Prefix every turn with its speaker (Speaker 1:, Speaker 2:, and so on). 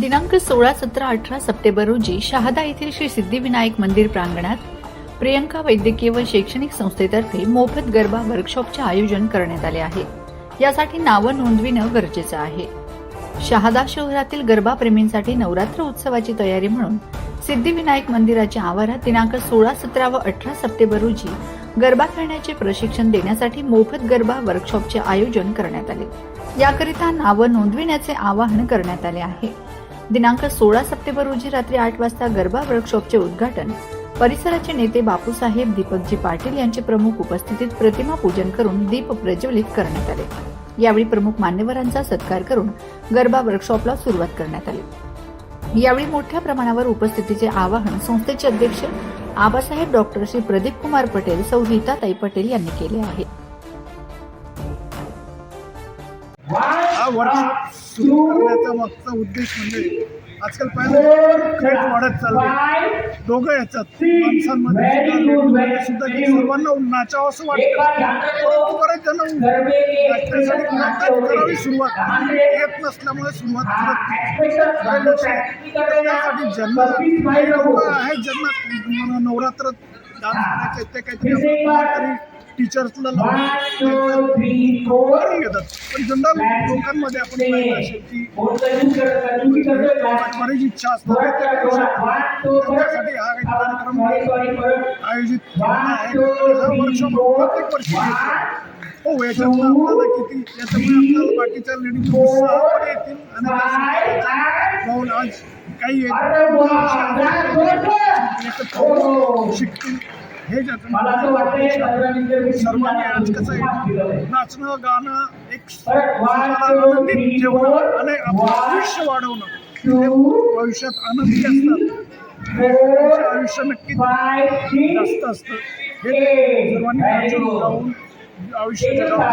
Speaker 1: दिनांक सोळा सतरा अठरा सप्टेंबर रोजी शहादा येथील श्री सिद्धिविनायक मंदिर प्रांगणात प्रियंका वैद्यकीय व शैक्षणिक संस्थेतर्फे मोफत गरबा वर्कशॉपचे आयोजन करण्यात आले आहे. यासाठी नावं नोंदविणं गरजेचं आहे. शहादा शहरातील गरबा प्रेमींसाठी नवरात्र उत्सवाची तयारी म्हणून सिद्धिविनायक मंदिराच्या आवारात दिनांक सोळा सतरा व अठरा सप्टेंबर रोजी गरबा खेळण्याचे प्रशिक्षण देण्यासाठी मोफत गरबा वर्कशॉपचे आयोजन करण्यात आले. याकरिता नावं नोंदविण्याचे आवाहन करण्यात आले आहे. दिनांक सोळा सप्टेंबर रोजी रात्री आठ वाजता गरबा वर्कशॉपचे उद्घाटन. परिसराचे नेते बापूसाहेब दीपकजी पाटील यांचे प्रमुख उपस्थितीत प्रतिमा पूजन करून दीप प्रज्वलित करण्यात आले. यावेळी प्रमुख मान्यवरांचा सत्कार करून गरबा वर्कशॉपला सुरुवात करण्यात आली. यावेळी मोठ्या प्रमाणावर उपस्थितीचे आवाहन संस्थेचे अध्यक्ष आबासाहेब डॉक्टर श्री प्रदीप कुमार पटेल सौ. गीताताई पटेल यांनी केले आहे.
Speaker 2: हा वर्कशॉप सुरू करण्याचा मागचा उद्देश म्हणजे आजकाल पाहिलं क्रेट वाढत चालले दोघं याच्यात माणसांमध्ये सुद्धा की सर्वांना नाचावं असं वाटतं. बरेच जण नाचण्यासाठी करावी सुरुवात येत नसल्यामुळे सुरुवात करत. त्यासाठी लोक आहेत ज्यांना नवरात्र डान्स करायचे ते काहीतरी टीचर्सला करून घेतात पण जनरल लोकांमध्ये आपण पाहिलं असेल की बरीच इच्छा असतात. त्यासाठी हा एक कार्यक्रम आयोजित केलेला आहे हा वर्कशॉप प्रत्येक वर्षी हो आपल्याला किती याच्यामुळे आपल्याला बाकीच्या लेडीज पण येतील आणि पाहून आज काही शिकतील हे सर्वांनी आज कसं आहे? नाचणं गाणं एक ठेवणं आणि आयुष्य वाढवणं. हे भविष्यात आनंदी असतात. आयुष्य नक्कीच जास्त असतं. हे सर्वांनी गाऊन आयुष्य जगावं.